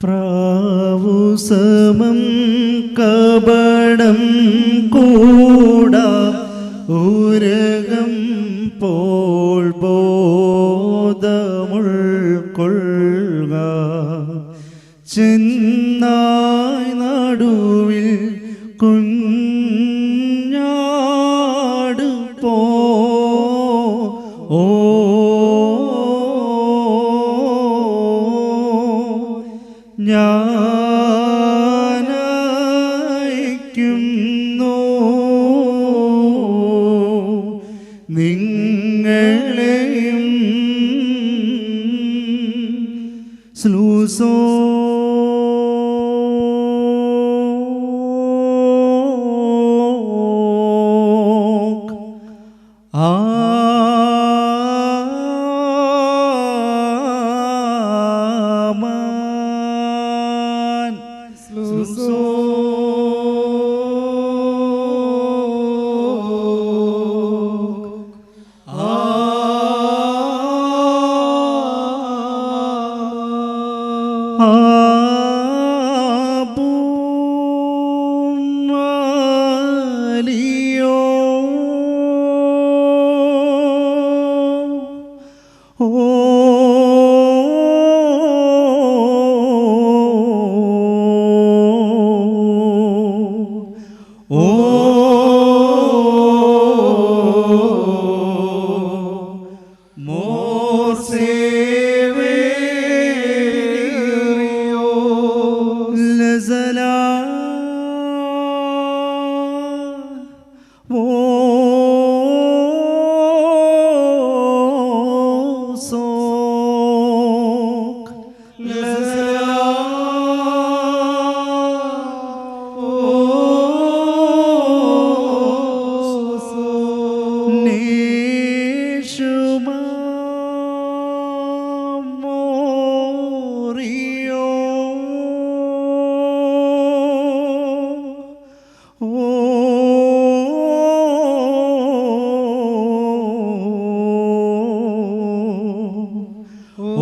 പ്രാവുസമം കപടം കൂടാ ഉരകം പോൾ ബോധമുൾക്കൊള്ളുക. ചെന്നായി നടുവിൽ കുഞ്ഞാട്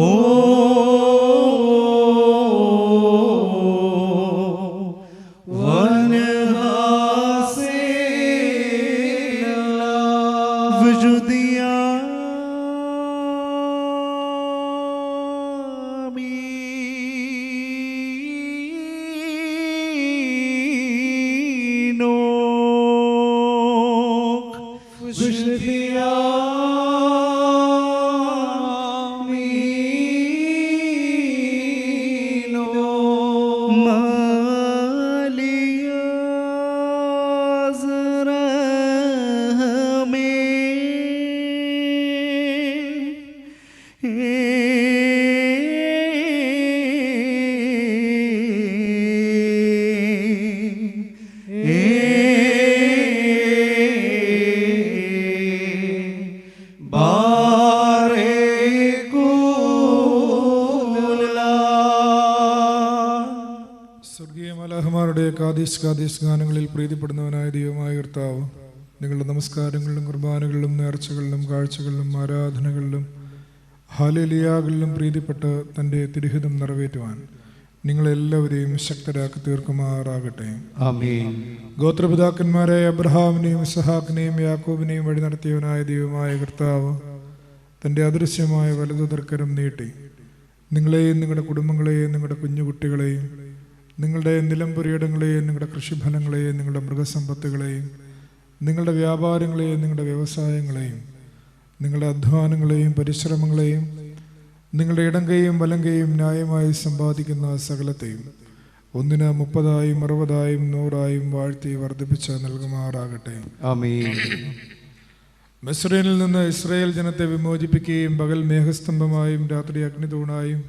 Oh. സ്വർഗീയ മലാഹമാരുടെ കാദീസ് കാദീസ് ഗാനങ്ങളിൽ പ്രീതിപ്പെടുന്നവനായ ദൈവമായ കർത്താവ് നിങ്ങളുടെ നമസ്കാരങ്ങളിലും കുർബാനകളിലും നേർച്ചകളിലും കാഴ്ചകളിലും ആരാധനകളിലും ഹലലിയാകളിലും പ്രീതിപ്പെട്ട് തന്റെ തിരുഹിതം നിറവേറ്റുവാൻ നിങ്ങളെല്ലാവരെയും ശക്തരാക്കി തീർക്കുമാറാകട്ടെ. ഗോത്രപിതാക്കന്മാരായ അബ്രഹാമിനെയും ഇസഹാക്കിനെയും യാക്കോബിനെയും വഴി നടത്തിയവനായ ദൈവമായ കർത്താവ് തന്റെ അദൃശ്യമായ വലതു തർക്കരം നീട്ടി നിങ്ങളെയും നിങ്ങളുടെ കുടുംബങ്ങളെയും നിങ്ങളുടെ കുഞ്ഞുകുട്ടികളെയും നിങ്ങളുടെ നിലംപുരയിടങ്ങളെയും നിങ്ങളുടെ കൃഷിഫലങ്ങളെയും നിങ്ങളുടെ മൃഗസമ്പത്തുകളെയും നിങ്ങളുടെ വ്യാപാരങ്ങളെയും നിങ്ങളുടെ വ്യവസായങ്ങളെയും നിങ്ങളുടെ അധ്വാനങ്ങളെയും പരിശ്രമങ്ങളെയും നിങ്ങളുടെ ഇടങ്കയും വലങ്കയും ന്യായമായി സമ്പാദിക്കുന്ന സകലത്തെയും ഒന്നിന് മുപ്പതായും അറുപതായും നൂറായും വാഴ്ത്തി വർദ്ധിപ്പിച്ച് നൽകുമാറാകട്ടെ. മെസ്രൈനിൽ നിന്ന് ഇസ്രയേൽ ജനത്തെ വിമോചിപ്പിക്കുകയും പകൽ മേഘസ്തംഭമായും രാത്രി അഗ്നിതൂണായും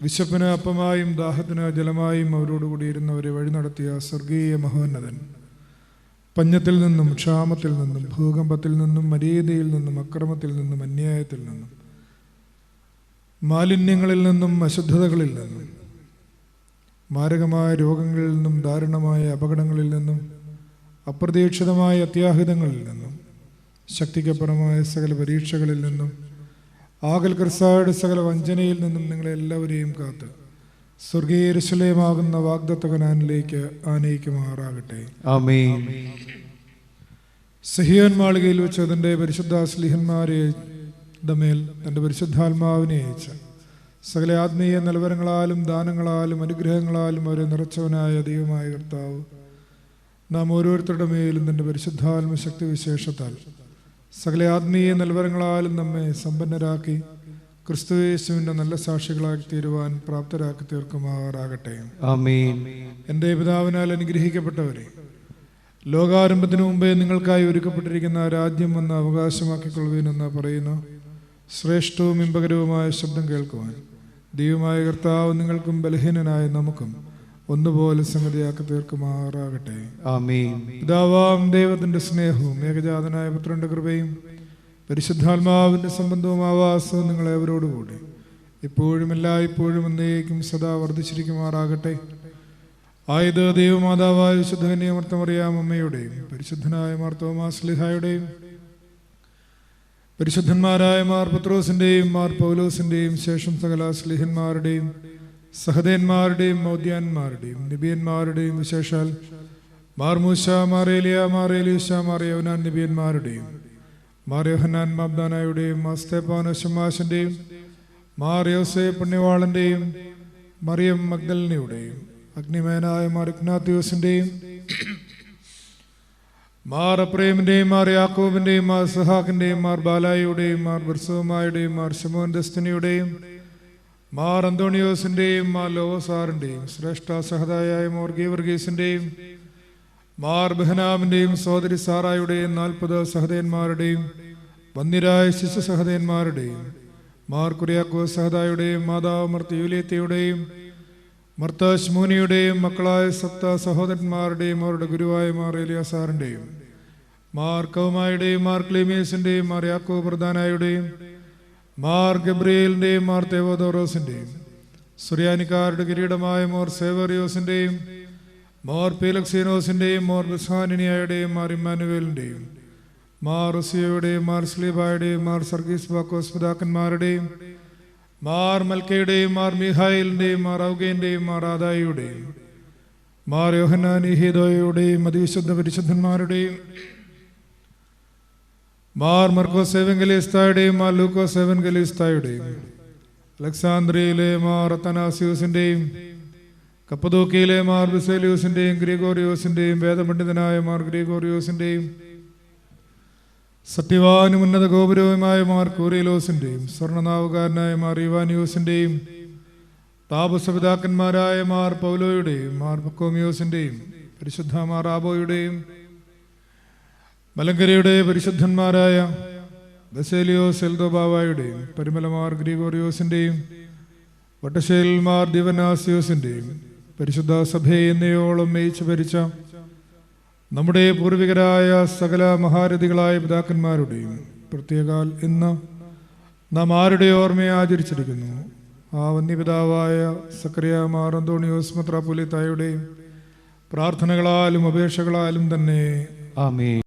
വിശപ്പിന് അപ്പമായും ദാഹത്തിന് ജലമായും അവരോടുകൂടി ഇരുന്നവരെ വഴി നടത്തിയ സ്വർഗീയ മഹോന്നതൻ. പഞ്ഞത്തിൽ നിന്നും ക്ഷാമത്തിൽ നിന്നും ഭൂകമ്പത്തിൽ നിന്നും മര്യാദയിൽ നിന്നും അക്രമത്തിൽ നിന്നും അന്യായത്തിൽ നിന്നും മാലിന്യങ്ങളിൽ നിന്നും അശുദ്ധതകളിൽ നിന്നും മാരകമായ രോഗങ്ങളിൽ നിന്നും ദാരുണമായ അപകടങ്ങളിൽ നിന്നും അപ്രതീക്ഷിതമായ അത്യാഹിതങ്ങളിൽ നിന്നും ശക്തിക്കപ്പുറമായ സകല പരീക്ഷകളിൽ നിന്നും ആകൽ ക്രിസ്തായുടെ സകല വഞ്ചനയിൽ നിന്നും നിങ്ങളെ എല്ലാവരെയും കാത്ത് സ്വർഗീയ വാഗ്ദത്തകനാനിലേക്ക് വാഗ്ദത്ത ആനയിക്കുമാറാകട്ടെ. സഹിയോൻ മാളികയിൽ വെച്ച് അതിന്റെ പരിശുദ്ധ സ്ലിഹന്മാരെ മേൽ തന്റെ പരിശുദ്ധാത്മാവിനെ അയച്ച സകല ആത്മീയ നിലവരങ്ങളാലും ദാനങ്ങളാലും അനുഗ്രഹങ്ങളാലും അവരെ നിറച്ചവനായ ദൈവമായ കർത്താവ് നാം ഓരോരുത്തരുടെ മേലും തന്റെ പരിശുദ്ധാത്മ ശക്തി വിശേഷത്താൽ സകല ആത്മീയ നിലവരങ്ങളാലും നമ്മെ സമ്പന്നരാക്കി ക്രിസ്തുയേശുവിന്റെ നല്ല സാക്ഷികളാക്കി തീരുവാൻ പ്രാപ്തരാക്കി തീർക്കുമാറാകട്ടെ. എന്റെ പിതാവിനാൽ അനുഗ്രഹിക്കപ്പെട്ടവരെ ലോകാരംഭത്തിനു മുമ്പേ നിങ്ങൾക്കായി ഒരുക്കപ്പെട്ടിരിക്കുന്ന രാജ്യം എന്ന അവകാശമാക്കിക്കൊള്ളുവീനെന്ന് പറയുന്നു. ശ്രേഷ്ഠവും ഇമ്പകരവുമായ ശബ്ദം കേൾക്കുവാൻ ദൈവമായ കർത്താവ് നിങ്ങൾക്കും ബലഹീനനായ നമുക്കും ഒന്നുപോലെ സംഗതിയാക്കി തീർക്കുമാറാകട്ടെ. പിതാവാം ദൈവത്തിന്റെ സ്നേഹവും ഏകജാതനായ പുത്രന്റെ കൃപയും പരിശുദ്ധാത്മാവിന്റെ സംബന്ധവും ആവാസവും നിങ്ങളെവരോടുകൂടി ഇപ്പോഴും എല്ലായ്പ്പോഴും എന്നേക്കും സദാ വർദ്ധിച്ചിരിക്കുമാറാകട്ടെ. ആയത് ദൈവമാതാവായ വിശുദ്ധ കന്യമർത്തമറിയാം അമ്മയുടെയും പരിശുദ്ധനായ മാർത്തോമാസ്ലിഹായുടെയും പരിശുദ്ധന്മാരായ മാർ പത്രോസിന്റെയും മാർ പൗലോസിന്റെയും ശേഷം സകല സ്ലിഹന്മാരുടെയും സഹദേന്മാരുടെയും മൗദ്യാന്മാരുടെയും നിബിയന്മാരുടെയും വിശേഷാൽ മാർമൂശ മാറേലിയ മാർ മാറിയവനാൻ നിബിയന്മാരുടെയും മാറിയോഹനാൻ മാബ്ദാനായുടെയും മാർ സ്തേപ്പാനോ ശമാശന്റെയും മാർ യോസെ പുണ്യവാളന്റെയും മറിയം മഗ്ദലിനയുടെയും അഗ്നിമേനായ മാറിഗ്നാത്യൂസിന്റെയും മാർ അപ്രേമിന്റെയും മാർ യാക്കോബിന്റെയും മാർ സഹാക്കിന്റെയും മാർ ബാലായുടെയും മാർ ബർസവുമായുടെയും മാർ ശമോൻ ദസ്തനിയുടെയും മാർ അന്തോണിയോസിന്റെയും മാർ ലോവസാറിന്റെയും ശ്രേഷ്ഠ സഹതായായ മോർ ഗീവർഗീസിന്റെയും മാർ ബഹനാമിന്റെയും സഹോദരി സാറായുടെയും നാൽപ്പത് സഹതയന്മാരുടെയും വന്നിരായ ശിശു സഹതയന്മാരുടെയും മാർ കുര്യാക്കോ സഹതായുടെയും മാതാവ് മർത്ത യൂലിയത്തയുടെയും മർത്ത ശ്മൂനിയുടെയും മക്കളായ സപ്ത സഹോദരന്മാരുടെയും അവരുടെ ഗുരുവായ മാർ എലിയാസാറിന്റെയും മാർ കൗമായുടെയും മാർ ക്ലീമിയസിന്റെയും മാർ യാക്കോ പ്രധാനായുടെയും മാർ ഗബ്രിയേലിന്റെയും മാർ തേവോദോറോസിന്റെയും സുറിയാനിക്കാരുടെ കിരീടമായ മോർ സേവറിയോസിന്റെയും മോർ പീലക്സീനോസിന്റെയും മോർ ബിസ്ഹാനിനിയായുടെയും മാർ ഇമ്മാനുവേലിന്റെയും മാർ ഉസിയയുടെയും മാർ സ്ലീബായുടെയും മാർ സർഗീസ് ബാക്കോസ് പിതാക്കന്മാരുടെയും മാർ മൽക്കയുടെയും മാർ മിഹായിലിന്റെയും മാർ ഔഗേന്റെയും മാർ ആദായിയുടെയും മാർ യോഹനാനിഹിതോയുടെയും അതിവിശുദ്ധ പരിശുദ്ധന്മാരുടെയും മാർ മർക്കോസ് എവങ്കലിസ്തായുടെയും മാർ ലൂക്കോസ് എവൻഗലീസ്തായുടെയും അലക്സാന്ദ്രിയയിലെ മാർ അത്തനാസിയൂസിന്റെയും കപ്പതൂക്കിയിലെ മാർ ബിസേലിയോസിന്റെയും ഗ്രിഗോറിയോസിന്റെയും വേദപണ്ഡിതനായ മാർ ഗ്രിഗോറിയോസിന്റെയും സത്യവാനും ഉന്നത ഗോപുരവുമായ മാർ കൂറിയലോസിന്റെയും സ്വർണനാവുകാരനായ മാർ ഇവാനിയോസിന്റെയും താപസപിതാക്കന്മാരായ മാർ പൗലോയുടെയും മാർ പക്കോമിയോസിന്റെയും പരിശുദ്ധ മാർ ആബോയുടെയും മലങ്കരയുടെ പരിശുദ്ധന്മാരായ ബസേലിയോസ് എൽദോബാവായുടെയും പരിമലമാർ ഗ്രിഗോറിയോസിന്റെയും വട്ടശേൽമാർ ദിവനാസിയോസിന്റെയും പരിശുദ്ധ സഭയെ എന്നയോളം മേയിച്ചു ഭരിച്ച നമ്മുടെ പൂർവികരായ സകല മഹാരഥികളായ പിതാക്കന്മാരുടെയും പ്രത്യേകാൽ ഇന്ന് നാം ആരുടെ ഓർമ്മയെ ആചരിച്ചിരിക്കുന്നു? ആ വന്യപിതാവായ സക്രിയ മാർ അന്തോണിയോസ് മെത്രാപ്പൊലിത്തായുടെയും പ്രാർത്ഥനകളാലും അപേക്ഷകളാലും തന്നെ. ആമേൻ.